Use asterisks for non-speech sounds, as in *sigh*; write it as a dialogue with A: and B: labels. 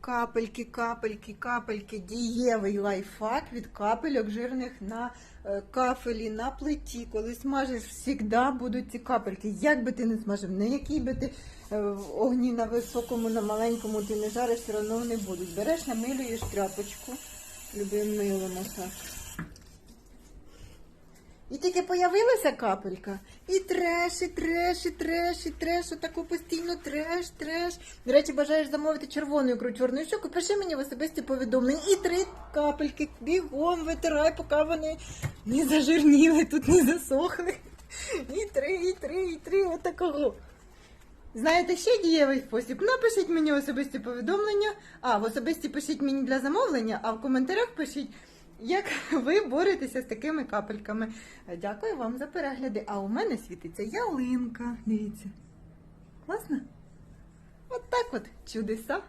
A: Капельки, капельки, капельки, дієвий лайфхак від капельок жирних на е, кафелі, на плиті. Коли смажиш, завжди будуть ці капельки. Як би ти не смажив, на якій би ти е, в огні на високому, на маленькому ти не жариш, все одно не будуть. Береш, намилюєш тряпочку, любим милом так. І тільки появилася капелька, і треш, і треш, і треш, і треш, отаку постійно треш, треш. До речі, бажаєш замовити червону ікру, чорну щоку, пиши мені в особисті повідомлення. І три капельки бігом витирай, поки вони не зажирніли, тут не засохли. І три, і три, і три, отакого. Знаєте ще дієвий спосіб? Напишіть мені особисті повідомлення, а в особисті пишіть мені для замовлення, а в коментарях пишіть, як *laughs* ви боретеся з такими капельками. Дякую вам за перегляди. А у мене світиться ялинка. Дивіться. Класно? От так от чудеса.